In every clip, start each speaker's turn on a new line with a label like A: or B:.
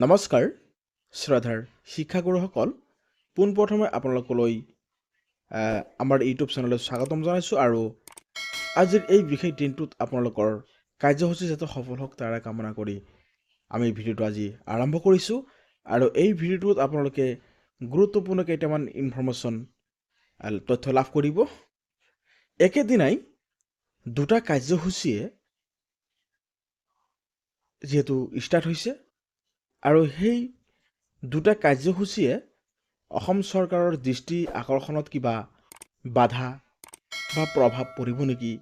A: নমস্কাৰ, শ্ৰদ্ধাৰ শিক্ষাগুৰুসকল, পোনপ্ৰথমে আপোনালোকলৈ আমাৰ ইউটিউব চেনেললৈ স্বাগতম জনাইছোঁ আৰু আজিৰ এই বিশেষ দিনটোত আপোনালোকৰ কাৰ্যসূচী যাতে সফল হওক তাৰে কামনা কৰি আমি ভিডিঅ'টো আজি আৰম্ভ কৰিছোঁ আৰু এই ভিডিঅ'টোত আপোনালোকে গুৰুত্বপূৰ্ণ কেইটামান ইনফৰ্মেশ্যন তথ্য লাভ কৰিব। একেদিনাই দুটা কাৰ্যসূচীয়ে যিহেতু ষ্টাৰ্ট হৈছে আৰু সেই দুটা কাৰ্যসূচীয়ে অসম চৰকাৰৰ দৃষ্টি আকৰ্ষণত কিবা বাধা বা প্ৰভাৱ পৰিব নেকি?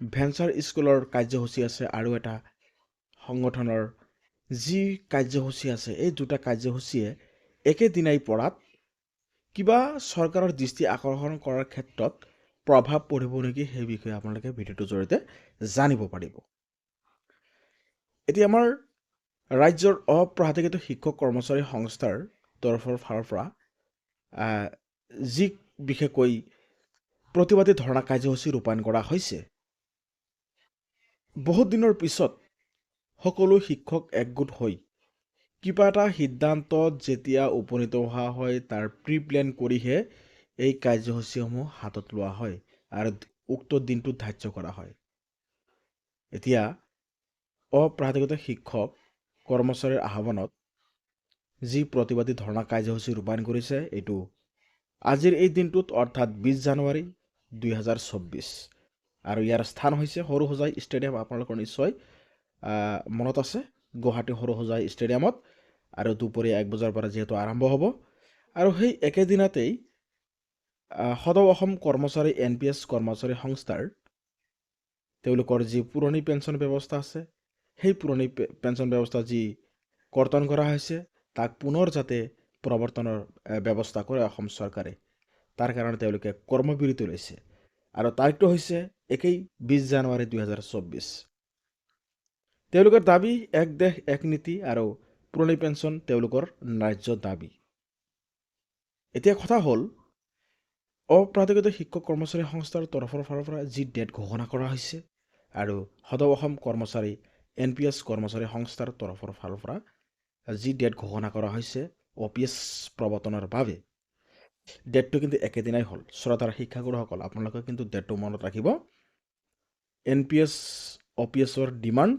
A: ভেঞ্চাৰ স্কুলৰ কাৰ্যসূচী আছে আৰু এটা সংগঠনৰ যি কাৰ্যসূচী আছে এই দুটা কাৰ্যসূচীয়ে একেদিনাই পৰাত কিবা চৰকাৰৰ দৃষ্টি আকৰ্ষণ কৰাৰ ক্ষেত্ৰত প্ৰভাৱ পৰিব নেকি সেই বিষয়ে আপোনালোকে ভিডিঅ'টোৰ জৰিয়তে জানিব পাৰিব। এতিয়া আমাৰ ৰাজ্যৰ অপ্ৰাধিকৃত শিক্ষক কৰ্মচাৰী সংস্থাৰ তৰফৰ ফালৰ পৰা যি বিশেষকৈ প্ৰতিবাদী ধৰ্ণা কাৰ্যসূচী ৰূপায়ণ কৰা হৈছে। বহুত দিনৰ পিছত সকলো শিক্ষক একগোট হৈ কিবা এটা সিদ্ধান্তত যেতিয়া উপনীত হোৱা হয় তাৰ প্ৰি প্লেন কৰিহে এই কাৰ্যসূচীসমূহ হাতত লোৱা হয় আৰু উক্ত দিনটোত ধাৰ্য কৰা হয়। এতিয়া অপ্ৰাধিকৃত শিক্ষক কৰ্মচাৰীৰ আহ্বানত যি প্ৰতিবাদী ধৰ্ণা কাৰ্যসূচী ৰূপায়ণ কৰিছে এইটো আজিৰ এই দিনটোত অৰ্থাৎ বিছ জানুৱাৰী দুই হাজাৰ চৌব্বিছ। আৰু ইয়াৰ স্থান হৈছে সৰু সজাই ষ্টেডিয়াম। আপোনালোকৰ নিশ্চয় মনত আছে গুৱাহাটী সৰু সজাই ষ্টেডিয়ামত। আৰু দুপৰীয়া এক বজাৰ পৰা যিহেতু আৰম্ভ হ'ব। আৰু সেই একেদিনতেই সদৌ অসম কৰ্মচাৰী এন পি এছ কৰ্মচাৰী সংস্থাৰ তেওঁলোকৰ যি পুৰণি পেঞ্চন ব্যৱস্থা আছে সেই পুৰণি পেঞ্চন ব্যৱস্থা যি কৰ্তন কৰা হৈছে তাক পুনৰ যাতে প্ৰৱৰ্তনৰ ব্যৱস্থা কৰে অসম চৰকাৰে তাৰ কাৰণে তেওঁলোকে কৰ্মবিৰতি লৈছে। আৰু তাৰিখটো হৈছে একেই বিছ জানুৱাৰী দুহেজাৰ চৌব্বিছ। তেওঁলোকৰ দাবী এক দেশ এক নীতি আৰু পুৰণি পেঞ্চন তেওঁলোকৰ ন্যায্য দাবী। এতিয়া কথা হ'ল অপ্ৰাধিকৃত শিক্ষক কৰ্মচাৰী সংস্থাৰ তৰফৰ ফালৰ পৰা যি ডেট ঘোষণা কৰা হৈছে আৰু সদৌ অসম কৰ্মচাৰী এন পি এছ কৰ্মচাৰী সংস্থাৰ তৰফৰ ফালৰ পৰা যি ডেট ঘোষণা কৰা হৈছে অ' পি এছ প্ৰৱৰ্তনৰ বাবে। ডেটটো কিন্তু একেদিনাই হ'ল। শ্ৰদ্ধাৰ শিক্ষাগুৰুসকল আপোনালোকে কিন্তু ডেটটো মনত ৰাখিব। N P S O' P এছৰ ডিমাণ্ড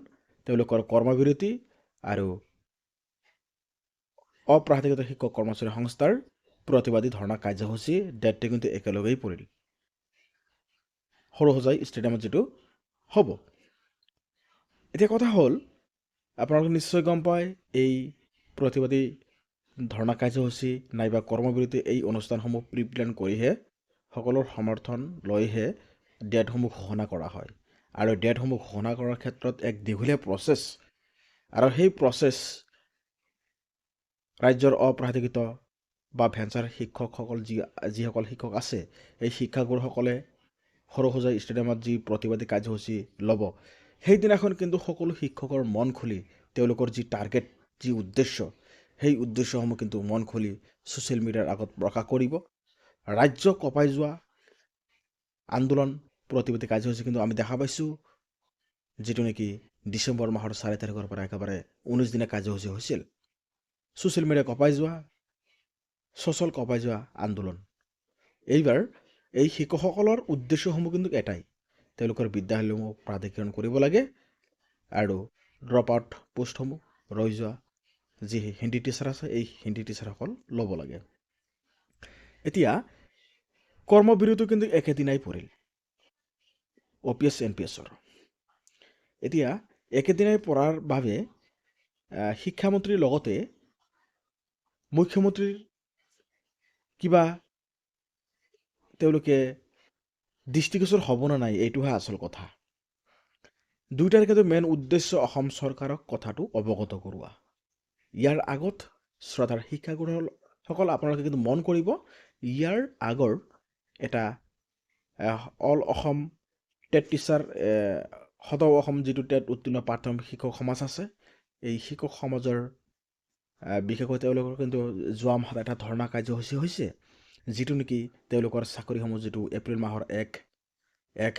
A: তেওঁলোকৰ কৰ্মবিৰতি আৰু অপ্ৰাধিকৃত শিক্ষক কৰ্মচাৰী সংস্থাৰ প্ৰতিবাদী ধৰ্ণা কাৰ্যসূচী ডেটটো কিন্তু একেলগেই পৰিল। সৰু সজাই ষ্টেডিয়ামত যিটো হ'ব। এতিয়া কথা হ'ল আপোনালোকে নিশ্চয় গম পায় এই প্ৰতিবাদী ধৰ্ণা কাৰ্যসূচী নাইবা কৰ্মবিৰতি এই অনুষ্ঠানসমূহ প্ৰি প্লেন কৰিহে সকলোৰ সমৰ্থন লৈহে ডেটসমূহ ঘোষণা কৰা হয়। আৰু ডেটসমূহ ঘোষণা কৰাৰ ক্ষেত্ৰত এক দীঘলীয়া প্ৰচেছ। আৰু সেই প্ৰচেছ ৰাজ্যৰ অপ্ৰাধিকৃত বা ভেঞ্চাৰ শিক্ষকসকল যি যিসকল শিক্ষক আছে এই শিক্ষাগুৰুসকলে সৰু সজাই ষ্টেডিয়ামত যি প্ৰতিবাদী কাৰ্যসূচী ল'ব সেইদিনাখন কিন্তু সকলো শিক্ষকৰ মন খুলি তেওঁলোকৰ যি টাৰ্গেট যি উদ্দেশ্য সেই উদ্দেশ্যসমূহ কিন্তু মন খুলি ছ'চিয়েল মিডিয়াৰ আগত প্ৰকাশ কৰিব। ৰাজ্য কঁপাই যোৱা আন্দোলন প্ৰতিবাদী কাৰ্যসূচী কিন্তু আমি দেখা পাইছোঁ যিটো নেকি ডিচেম্বৰ মাহৰ চাৰি তাৰিখৰ পৰা একেবাৰে ঊনৈছ দিনীয়া কাৰ্যসূচী হৈছিল। ছ'চিয়েল মিডিয়া কঁপাই যোৱা ছ'চল কঁপাই যোৱা আন্দোলন। এইবাৰ এই শিক্ষকসকলৰ উদ্দেশ্যসমূহ কিন্তু এটাই তেওঁলোকৰ বিদ্যালয়সমূহ প্ৰাধিকৰণ কৰিব লাগে আৰু ড্ৰপ আউট পোষ্টসমূহ ৰৈ যোৱা যি হিন্দী টিচাৰ আছে এই হিন্দী টিচাৰসকল ল'ব লাগে। এতিয়া কৰ্মবিৰতি কিন্তু একেদিনাই পৰিল। O' P S N P এছৰ। এতিয়া একেদিনাই পৰাৰ বাবে শিক্ষামন্ত্ৰীৰ লগতে মুখ্যমন্ত্ৰীৰ কিবা তেওঁলোকে দৃষ্টিগোচৰ হ'ব নে নাই এইটোহে আচল কথা। দুয়োটাৰে কিন্তু মেইন উদ্দেশ্য অসম চৰকাৰক কথাটো অৱগত কৰোৱা। ইয়াৰ আগত শ্ৰদ্ধাৰ শিক্ষাগুৰুসকল আপোনালোকে কিন্তু মন কৰিব ইয়াৰ আগৰ এটা অল অসম টেট টিচাৰ সদৌ অসম যিটো টেট উত্তীৰ্ণ প্ৰাথমিক শিক্ষক সমাজ আছে এই শিক্ষক সমাজৰ বিশেষকৈ তেওঁলোকৰ কিন্তু যোৱা মাহত এটা ধৰ্ণা কাৰ্যসূচী হৈছে। যিটো নেকি তেওঁলোকৰ চাকৰিসমূহ যিটো এপ্ৰিল মাহৰ এক এক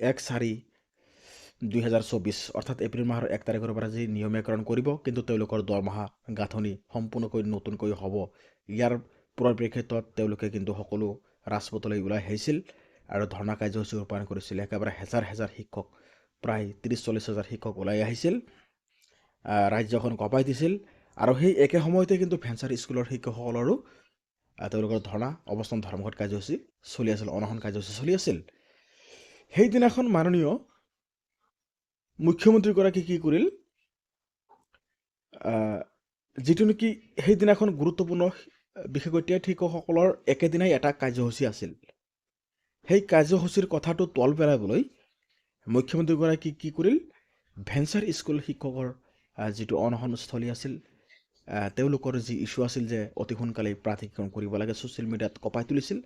A: এক চাৰি দুহেজাৰ চৌবিছ অৰ্থাৎ এপ্ৰিল মাহৰ এক তাৰিখৰ পৰা যি নিয়মীয়াকৰণ কৰিব কিন্তু তেওঁলোকৰ দৰমহা গাঁথনি সম্পূৰ্ণকৈ নতুনকৈ হ'ব। ইয়াৰ পৰিপ্ৰেক্ষিতত তেওঁলোকে কিন্তু সকলো ৰাজপথলৈ ওলাই আহিছিল আৰু ধৰ্ণা কাৰ্যসূচী ৰূপায়ণ কৰিছিল। একেবাৰে হেজাৰ হেজাৰ শিক্ষক প্ৰায় ত্ৰিছ চল্লিছ হাজাৰ শিক্ষক ওলাই আহিছিল ৰাজ্যখন কঁপাই দিছিল। আৰু সেই একে সময়তে কিন্তু ভেঞ্চাৰ স্কুলৰ শিক্ষকসকলৰো তেওঁলোকৰ ধৰ্ণা অৱস্থান ধৰ্মঘট কাৰ্যসূচী চলি আছিল অনশন কাৰ্যসূচী চলি আছিল। সেইদিনাখন মাননীয় মুখ্যমন্ত্ৰীগৰাকী কি কৰিল? যিটো নেকি সেইদিনাখন গুৰুত্বপূৰ্ণ শিক্ষকসকলৰ একেদিনাই এটা কাৰ্যসূচী আছিল। সেই কাৰ্যসূচীৰ কথাটো তল পেলাবলৈ মুখ্যমন্ত্ৰীগৰাকী কি কৰিল? ভেঞ্চাৰ স্কুল শিক্ষকৰ যিটো অনশনস্থলী আছিল তেওঁলোকৰ যি ইছ্যু আছিল যে অতি সোনকালে প্ৰাধিকৰণ কৰিব লাগে ছ'চিয়েল মিডিয়াত কপাই তুলিছিল।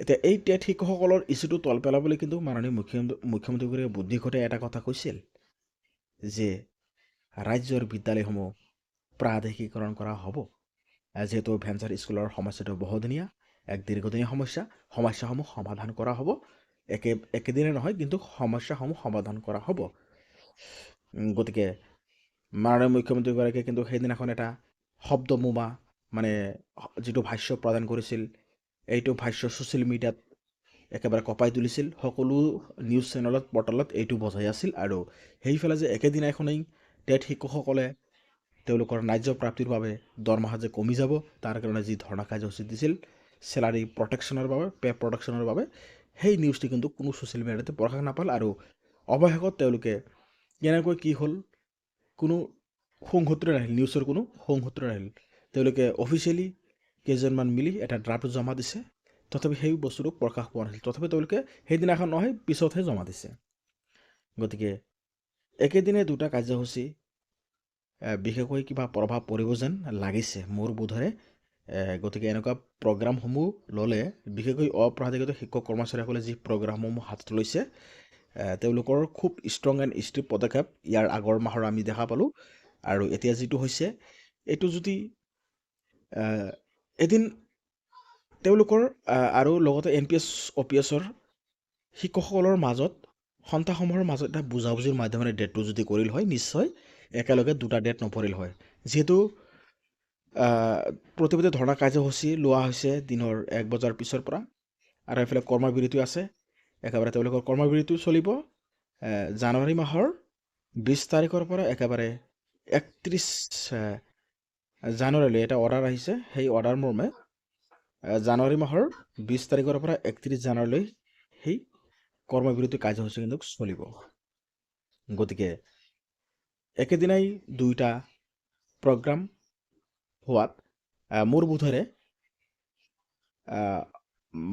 A: এতিয়া এই টেট শিক্ষকসকলৰ ইছ্যুটো তল পেলাবলৈ কিন্তু মাননীয় মুখ্যমন্ত্ৰী মুখ্যমন্ত্ৰীগৰাকীয়ে বুদ্ধি ঘটাই এটা কথা কৈছিল যে ৰাজ্যৰ বিদ্যালয়সমূহ প্ৰাদেশিকৰণ কৰা হ'ব। যিহেতু ভেঞ্চাৰ স্কুলৰ সমস্যাটো বহুদিনীয়া এক দীৰ্ঘদিনীয়া সমস্যা সমস্যাসমূহ সমাধান কৰা হ'ব। একে একেদিনে নহয় কিন্তু সমস্যাসমূহ সমাধান কৰা হ'ব। গতিকে মাননীয় মুখ্যমন্ত্ৰীগৰাকীয়ে কিন্তু সেইদিনাখন এটা শব্দ মোমা মানে যিটো ভাষ্য প্ৰদান কৰিছিল এইটো ভাষ্য ছ'চিয়েল মিডিয়াত একেবাৰে কঁপাই তুলিছিল। সকলো নিউজ চেনেলত পৰ্টেলত এইটো বজাই আছিল আৰু সেইফালে যে একেদিনাখনেই টেট শিক্ষকসকলে তেওঁলোকৰ ন্যায্য প্ৰাপ্তিৰ বাবে দৰমহা যে কমি যাব তাৰ কাৰণে যি ধৰ্ণা কাৰ্যসূচী দিছিল চেলাৰী প্ৰটেকশ্যনৰ বাবে পে প্ৰটেকশ্যনৰ বাবে সেই নিউজটি কিন্তু কোনো ছ'চিয়েল মিডিয়াতে প্ৰকাশ নাপাল আৰু অৱশেষত তেওঁলোকে কেনেকৈ কি হ'ল কোনো সংসূত্ৰে নাহিল নিউজৰ কোনো সংসূত্ৰে নাহিল। তেওঁলোকে অফিচিয়েলি কেইজনমান মিলি এটা ড্ৰাফ্ট জমা দিছে। তথাপি সেই বস্তুটো প্ৰকাশ পোৱা নাছিল। তথাপি তেওঁলোকে সেইদিনাখন নহয় পিছতহে জমা দিছে। গতিকে একেদিনে দুটা কাৰ্যসূচী বিশেষকৈ কিবা প্ৰভাৱ পৰিব যেন লাগিছে মোৰ বোধেৰে। গতিকে এনেকুৱা প্ৰগ্ৰামসমূহ ল'লে বিশেষকৈ অপৰাধিগত শিক্ষক কৰ্মচাৰীসকলে যি প্ৰগ্ৰামসমূহ হাতত লৈছে তেওঁলোকৰ খুব ষ্ট্ৰং এণ্ড ষ্ট্ৰিপ পদক্ষেপ। ইয়াৰ আগৰ মাহৰ আমি দেখা পালোঁ। আৰু এতিয়া যিটো হৈছে এইটো যদি এদিন তেওঁলোকৰ আৰু লগতে N P S O' P এছৰ শিক্ষকসকলৰ মাজত সন্থাসমূহৰ মাজত এটা বুজাবুজিৰ মাধ্যমেৰে ডেটটো যদি কৰিল হয় নিশ্চয় একেলগে দুটা ডেট নপৰিল হয়। যিহেতু প্ৰতিবাদী ধৰ্ণা কাৰ্যসূচী লোৱা হৈছে দিনৰ এক বজাৰ পিছৰ পৰা। আৰু এইফালে কৰ্মবিৰতি আছে। একেবাৰে তেওঁলোকৰ কৰ্মবিৰতিও চলিব জানুৱাৰী মাহৰ বিছ তাৰিখৰ পৰা একেবাৰে একত্ৰিছ জানুৱাৰীলৈ এটা অৰ্ডাৰ আহিছে। সেই অৰ্ডাৰ মৰ্মে জানুৱাৰী মাহৰ বিছ তাৰিখৰ পৰা একত্ৰিছ জানুৱাৰীলৈ সেই কৰ্মবিৰতি কাৰ্যসূচী কিন্তু চলিব। গতিকে একেদিনাই দুয়োটা প্ৰগ্ৰাম হোৱাত মোৰ বোধেৰে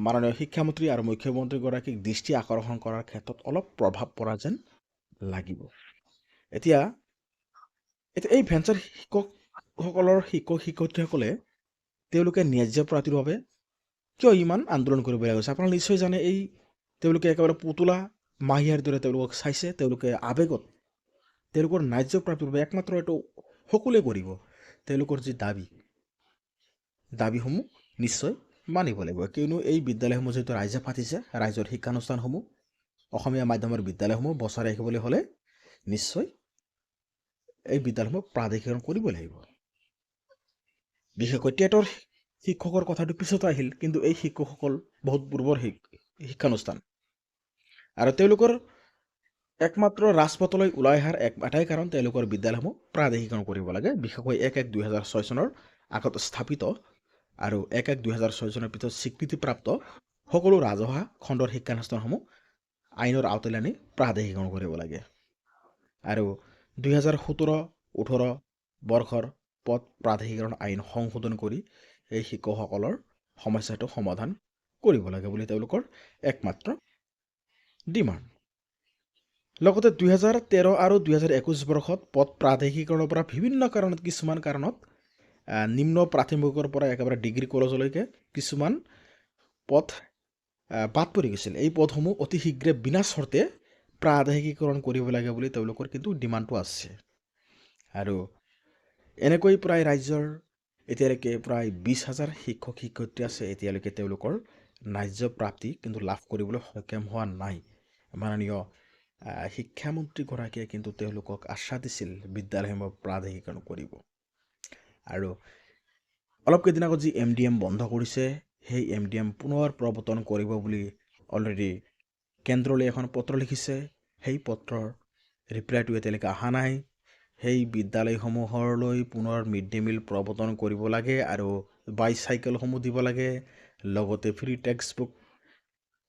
A: মাননীয় শিক্ষামন্ত্ৰী আৰু মুখ্যমন্ত্ৰীগৰাকীক দৃষ্টি আকৰ্ষণ কৰাৰ ক্ষেত্ৰত অলপ প্ৰভাৱ পৰা যেন লাগিব। এতিয়া এতিয়া এই ভেঞ্চাৰ শিক্ষকসকলৰ শিক্ষক শিক্ষয়িত্ৰীসকলে তেওঁলোকে ন্যায্য প্ৰাপ্তিৰ বাবে কিয় ইমান আন্দোলন কৰিবলগীয়া হৈছে? আপোনালোকে নিশ্চয় জানে এই তেওঁলোকে একেবাৰে পুতলা মাহিয়াৰ দৰে তেওঁলোকক চাইছে তেওঁলোকে আৱেগত তেওঁলোকৰ ন্যায্য প্ৰাপ্তিৰ বাবে একমাত্ৰ এইটো সকলোৱে কৰিব তেওঁলোকৰ যি দাবী দাবীসমূহ নিশ্চয় মানিব লাগিব। কিয়নো এই বিদ্যালয়সমূহ যিহেতু ৰাইজে পাতিছে ৰাইজৰ শিক্ষানুষ্ঠানসমূহ অসমীয়া মাধ্যমৰ বিদ্যালয়সমূহ বচাই ৰাখিবলৈ হ'লে নিশ্চয় এই বিদ্যালয়সমূহ প্ৰাধিকৰণ কৰিব লাগিব। বিশেষকৈ টেটৰ শিক্ষকৰ কথাটো পিছত আহিল কিন্তু এই শিক্ষকসকল বহুত পূৰ্বৰ শিক্ষানুষ্ঠান। আৰু তেওঁলোকৰ একমাত্ৰ ৰাজপথলৈ ওলাই অহাৰ এক এটাই কাৰণ তেওঁলোকৰ বিদ্যালয়সমূহ প্ৰাদেশিকৰণ কৰিব লাগে। বিশেষকৈ এক এক দুহেজাৰ ছয় চনৰ আগত স্থাপিত আৰু এক এক দুহেজাৰ ছয় চনৰ ভিতৰত স্বীকৃতিপ্ৰাপ্ত সকলো ৰাজহুৱা খণ্ডৰ শিক্ষানুষ্ঠানসমূহ আইনৰ আওতালৈ আনি প্ৰাদেশিকৰণ কৰিব লাগে। আৰু দুহেজাৰ সোতৰ ওঠৰ বৰ্ষৰ পদ প্ৰাধিকৰণ আইন সংশোধন কৰি এই শিক্ষকসকলৰ সমস্যাটো সমাধান কৰিব লাগে বুলি তেওঁলোকৰ একমাত্ৰ ডিমাণ্ড। লগতে দুহেজাৰ তেৰ আৰু দুহেজাৰ একৈছ বৰ্ষত পদ প্ৰাদেশিকৰণৰ পৰা বিভিন্ন কাৰণত কিছুমান কাৰণত নিম্ন প্ৰাথমিকৰ পৰা একেবাৰে ডিগ্ৰী কলেজলৈকে কিছুমান পথ বাদ পৰি গৈছিল। এই পদসমূহ অতি শীঘ্ৰে বিনা চৰ্তে প্ৰাদেশিকীকৰণ কৰিব লাগে বুলি তেওঁলোকৰ কিন্তু ডিমাণ্ডটো আছে। আৰু এনেকৈ প্ৰায় ৰাজ্যৰ এতিয়ালৈকে প্ৰায় বিছ হাজাৰ শিক্ষক, শিক্ষয়িত্ৰী আছে, এতিয়ালৈকে তেওঁলোকৰ ন্যায্য প্ৰাপ্তি কিন্তু লাভ কৰিবলৈ সক্ষম হোৱা নাই। মাননীয় শিক্ষামন্ত্ৰীগৰাকীয়ে কিন্তু তেওঁলোকক আশ্বাস দিছিল, বিদ্যালয়সমূহ প্ৰাদেশিকৰণ কৰিব। আৰু অলপ কেইদিন আগত যি এম ডি এম বন্ধ কৰিছে সেই এম ডি এম পুনৰ প্ৰৱৰ্তন কৰিব বুলি অলৰেডি কেন্দ্ৰলৈ এখন পত্ৰ লিখিছে। সেই পত্ৰৰ ৰিপ্লাইটো এতিয়ালৈকে অহা নাই। সেই বিদ্যালয়সমূহলৈ পুনৰ মিড ডে মিল প্ৰৱৰ্তন কৰিব লাগে আৰু বাইচাইকেলসমূহ দিব লাগে। লগতে ফ্ৰী টেক্সট বুক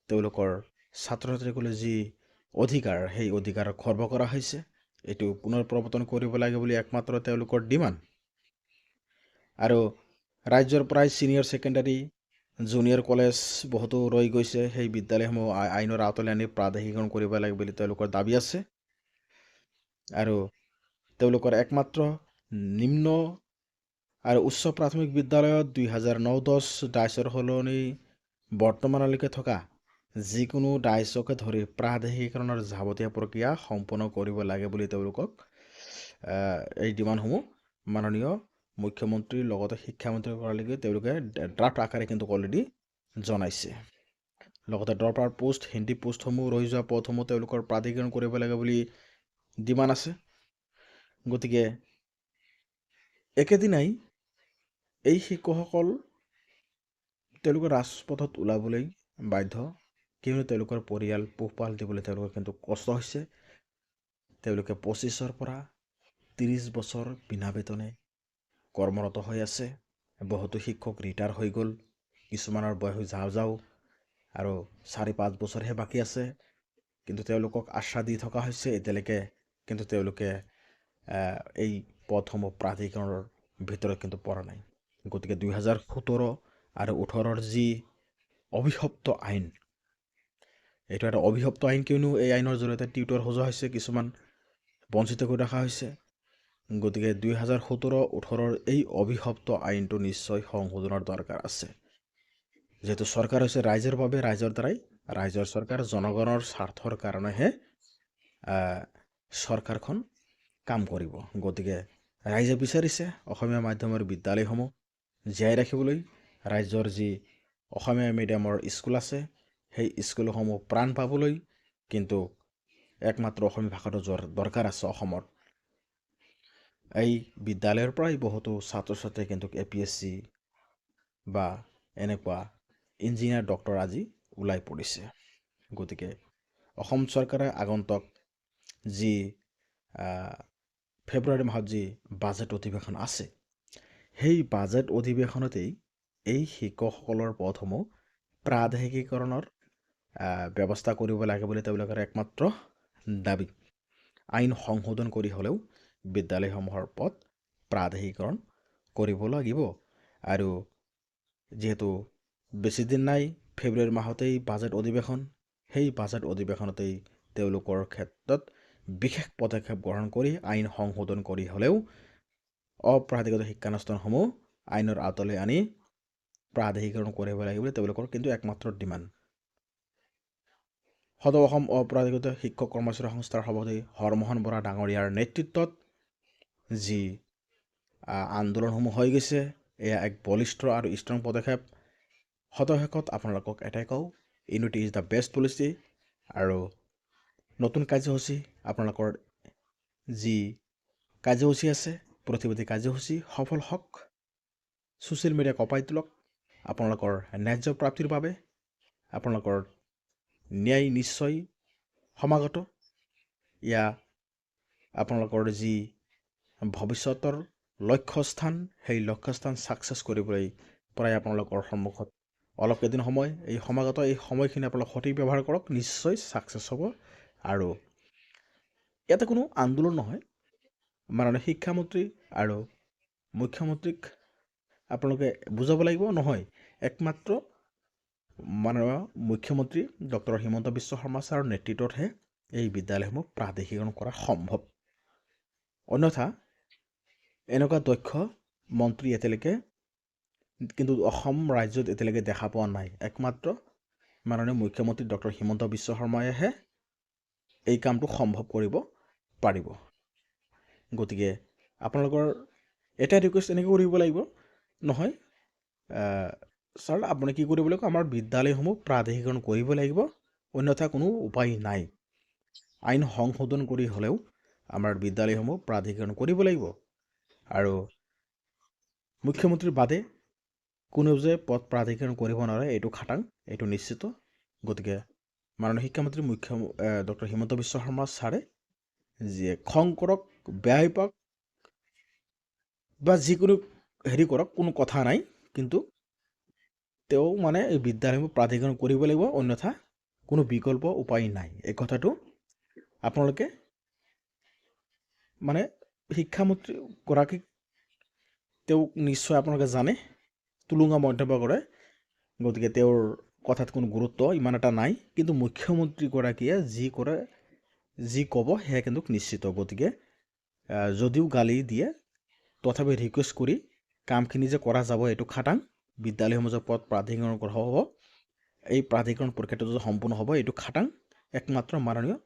A: তেওঁলোকৰ ছাত্ৰ ছাত্ৰীসকলে যি অধিকাৰ সেই অধিকাৰ খৰ্ব কৰা হৈছে এইটো পুনৰ প্ৰৱৰ্তন কৰিব লাগে বুলি একমাত্ৰ তেওঁলোকৰ ডিমাণ্ড আৰু ৰাজ্যৰ প্ৰায় ছিনিয়ৰ ছেকেণ্ডাৰী জুনিয়ৰ কলেজ বহুতো ৰৈ গৈছে। সেই বিদ্যালয়সমূহ আই- আইনৰ আওতালৈ আনি প্ৰাদেশিকৰণ কৰিব লাগে বুলি তেওঁলোকৰ দাবী আছে। আৰু তেওঁলোকৰ একমাত্ৰ নিম্ন আৰু উচ্চ প্ৰাথমিক বিদ্যালয়ত দুই হাজাৰ ন দহ ডাইচৰ সলনি বৰ্তমানলৈকে থকা যিকোনো ডাইচকে ধৰি প্ৰাদেশিকৰণৰ যাৱতীয় প্ৰক্ৰিয়া সম্পন্ন কৰিব লাগে বুলি তেওঁলোকক এই ডিমাণ্ডসমূহ মাননীয় মুখ্যমন্ত্ৰীৰ লগতে শিক্ষামন্ত্ৰীগৰাকীকে তেওঁলোকে ড্ৰাফ্ট আকাৰে কিন্তু অলৰেডি জনাইছে। লগতে দৰকাৰ পোষ্ট হিন্দী পোষ্টসমূহ ৰৈ যোৱা পদসমূহ তেওঁলোকৰ প্ৰাধিকৰণ কৰিব লাগে বুলি ডিমাণ্ড আছে। গতিকে একেদিনাই এই শিক্ষকসকল তেওঁলোকৰ ৰাজপথত ওলাবলৈ বাধ্য। কিয়নো তেওঁলোকৰ পৰিয়াল পোহপাল দিবলৈ তেওঁলোকৰ কিন্তু কষ্ট হৈছে। তেওঁলোকে পঁচিছৰ পৰা ত্ৰিছ বছৰ বিনা বেতনে কৰ্মৰত হৈ আছে, বহুতো শিক্ষক ৰিটায়াৰ হৈ গ'ল, কিছুমানৰ বয়স যাওঁ যাওঁ, আৰু চাৰি পাঁচ বছৰহে বাকী আছে, কিন্তু তেওঁলোকক আশ্বাস দি থকা হৈছে এতিয়ালৈকে, কিন্তু তেওঁলোকে এই পদসমূহ প্ৰাধিকৰণৰ ভিতৰত কিন্তু পৰা নাই। গতিকে দুই হাজাৰ সোতৰ আৰু ওঠৰৰ যি অভিশপ্ত আইন, এইটো এটা অভিশপ্ত আইন কিয়নো এই আইনৰ জৰিয়তে টিউটৰ সজোৱা হৈছে, কিছুমান বঞ্চিত কৰি ৰখা হৈছে গতিকে দুই হাজাৰ সোতৰ ওঠৰৰ এই অভিশপ্ত আইনটো নিশ্চয় সংশোধনৰ দৰকাৰ আছে। যিহেতু চৰকাৰ হৈছে ৰাইজৰ বাবে ৰাইজৰ দ্বাৰাই ৰাইজৰ চৰকাৰ জনগণৰ স্বাৰ্থৰ কাৰণেহে চৰকাৰখন কাম কৰিব। গতিকে ৰাইজে বিচাৰিছে অসমীয়া মাধ্যমৰ বিদ্যালয়সমূহ জীয়াই ৰাখিবলৈ। ৰাজ্যৰ যি অসমীয়া মিডিয়ামৰ স্কুল আছে সেই স্কুলসমূহ প্ৰাণ পাবলৈ। কিন্তু একমাত্ৰ অসমীয়া ভাষাটো দৰকাৰ আছে অসমত। এই বিদ্যালয়ৰ পৰাই বহুতো ছাত্ৰ ছাত্ৰীয়ে কিন্তু এ পি এছ চি বা এনেকুৱা ইঞ্জিনিয়াৰ ডক্তৰ আজি ওলাই পৰিছে। গতিকে অসম চৰকাৰে আগন্তুক যি ফেব্ৰুৱাৰী মাহত যি বাজেট অধিৱেশন আছে সেই বাজেট অধিৱেশনতেই এই শিক্ষকসকলৰ পদসমূহ প্ৰাদেশিকীকৰণৰ ব্যৱস্থা কৰিব লাগে বুলি তেওঁলোকৰ একমাত্ৰ দাবী। আইন সংশোধন কৰি হ'লেও বিদ্যালয়সমূহৰ পদ প্ৰাদেশিকৰণ কৰিব লাগিব। আৰু যিহেতু বেছিদিন নাই ফেব্ৰুৱাৰী মাহতেই বাজেট অধিৱেশন সেই বাজেট অধিৱেশনতেই তেওঁলোকৰ ক্ষেত্ৰত বিশেষ পদক্ষেপ গ্ৰহণ কৰি আইন সংশোধন কৰি হ'লেও অপ্ৰাধিকৃত শিক্ষানুষ্ঠানসমূহ আইনৰ আওতালৈ আনি প্ৰাদেশিকৰণ কৰিব লাগিব বুলি তেওঁলোকৰ কিন্তু একমাত্ৰ ডিমাণ্ড। সদৌ অসম অপ্ৰাধিকৃত শিক্ষক কৰ্মচাৰী সংস্থাৰ সভাপতি হৰমোহন বৰা ডাঙৰীয়াৰ নেতৃত্বত যি আন্দোলনসমূহ হৈ গৈছে এয়া এক বলিষ্ঠ আৰু ষ্ট্ৰং পদক্ষেপ। শতশেষত আপোনালোকক এটাই কওঁ unity is the best policy আৰু নতুন কাৰ্যসূচী আপোনালোকৰ যি কাৰ্যসূচী আছে প্ৰতিবাদী কাৰ্যসূচী সফল হওক। ছ'চিয়েল মিডিয়া কপাই তোলক আপোনালোকৰ ন্যায্য প্ৰাপ্তিৰ বাবে আপোনালোকৰ ন্যায় নিশ্চয় সমাগত। ইয়া আপোনালোকৰ যি ভৱিষ্যতৰ লক্ষ্যস্থান সেই লক্ষ্যস্থান ছাকচেছ কৰিবলৈ প্ৰায় আপোনালোকৰ সন্মুখত। অলপ কেইদিন সময় এই সমাগত এই সময়খিনি আপোনালোক সঠিক ব্যৱহাৰ কৰক নিশ্চয় ছাকচেছ হ'ব। আৰু ইয়াতে কোনো আন্দোলন নহয়। মাননীয় শিক্ষামন্ত্ৰী আৰু মুখ্যমন্ত্ৰীক আপোনালোকে বুজাব লাগিব নহয় একমাত্ৰ মাননীয় মুখ্যমন্ত্ৰী ডক্টৰ হিমন্ত বিশ্ব শৰ্মা ছাৰৰ নেতৃত্বতহে এই বিদ্যালয়সমূহ প্ৰাদেশিকৰণ কৰা সম্ভৱ। অন্যথা এনেকুৱা দক্ষ মন্ত্ৰী এতিয়ালৈকে কিন্তু অসম ৰাজ্যত এতিয়ালৈকে দেখা পোৱা নাই। একমাত্ৰ মাননীয় মুখ্যমন্ত্ৰী ডক্টৰ হিমন্ত বিশ্ব শৰ্মাইহে এই কামটো সম্ভৱ কৰিব পাৰিব। গতিকে আপোনালোকৰ এটা ৰিকুৱেষ্ট এনেকৈ কৰিব লাগিব। নহয় ছাৰ আপুনি কি কৰিব লাগিব? আমাৰ বিদ্যালয়সমূহ প্ৰাদেশিকৰণ কৰিব লাগিব। অন্যথা কোনো উপায় নাই। আইন সংশোধন কৰি হ'লেও আমাৰ বিদ্যালয়সমূহ প্ৰাধিকৰণ কৰিব লাগিব। আৰু মুখ্যমন্ত্ৰীৰ বাদে কোনেও যে পদ প্ৰাধিকৰণ কৰিব নোৱাৰে এইটো খাটাং এইটো নিশ্চিত। গতিকে মাননীয় শিক্ষামন্ত্ৰী মুখ্য ডক্টৰ হিমন্ত বিশ্ব শৰ্মা ছাৰে যিয়ে খং কৰক বেয়াই পাওক বা যিকোনো হেৰি কৰক কোনো কথা নাই কিন্তু তেওঁ মানে এই বিদ্যালয়সমূহ প্ৰাধিকৰণ কৰিব লাগিব অন্যথা কোনো বিকল্প উপায় নাই। এই কথাটো আপোনালোকে মানে শিক্ষামন্ত্ৰীগৰাকীক তেওঁক নিশ্চয় আপোনালোকে জানে টুলুঙা মন্তব্য কৰে গতিকে তেওঁৰ কথাত কোনো গুৰুত্ব ইমান এটা নাই কিন্তু মুখ্যমন্ত্ৰীগৰাকীয়ে যি কৰে যি ক'ব সেয়া কিন্তু নিশ্চিত। গতিকে যদিও গালি দিয়ে তথাপি ৰিকুৱেষ্ট কৰি কামখিনি যে কৰা যাব এইটো খাটাং বিদ্যালয়সমূহ যে পদ প্ৰাধিকৰণ কৰা হ'ব এই প্ৰাধিকৰণ প্ৰক্ৰিয়াটো যে সম্পূৰ্ণ হ'ব এইটো খাটাং একমাত্ৰ মাননীয়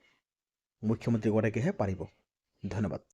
A: মুখ্যমন্ত্ৰীগৰাকীয়েহে পাৰিব। ধন্যবাদ।